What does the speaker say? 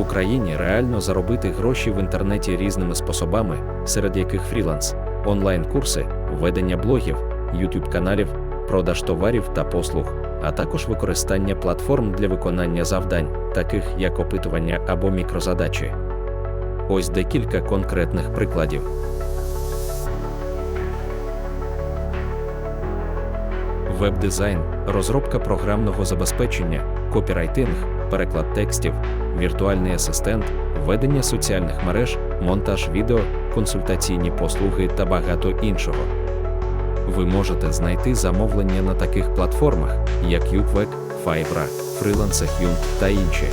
Україні реально заробити гроші в інтернеті різними способами, серед яких фріланс, онлайн-курси, ведення блогів, youtube каналів, продаж товарів та послуг, а також використання платформ для виконання завдань, таких як опитування або мікрозадачі. Ось декілька конкретних прикладів. Веб-дизайн, розробка програмного забезпечення, копірайтинг, переклад текстів, віртуальний асистент, ведення соціальних мереж, монтаж відео, консультаційні послуги та багато іншого. Ви можете знайти замовлення на таких платформах, як Upwork, Fiverr, Freelancer.com та інші.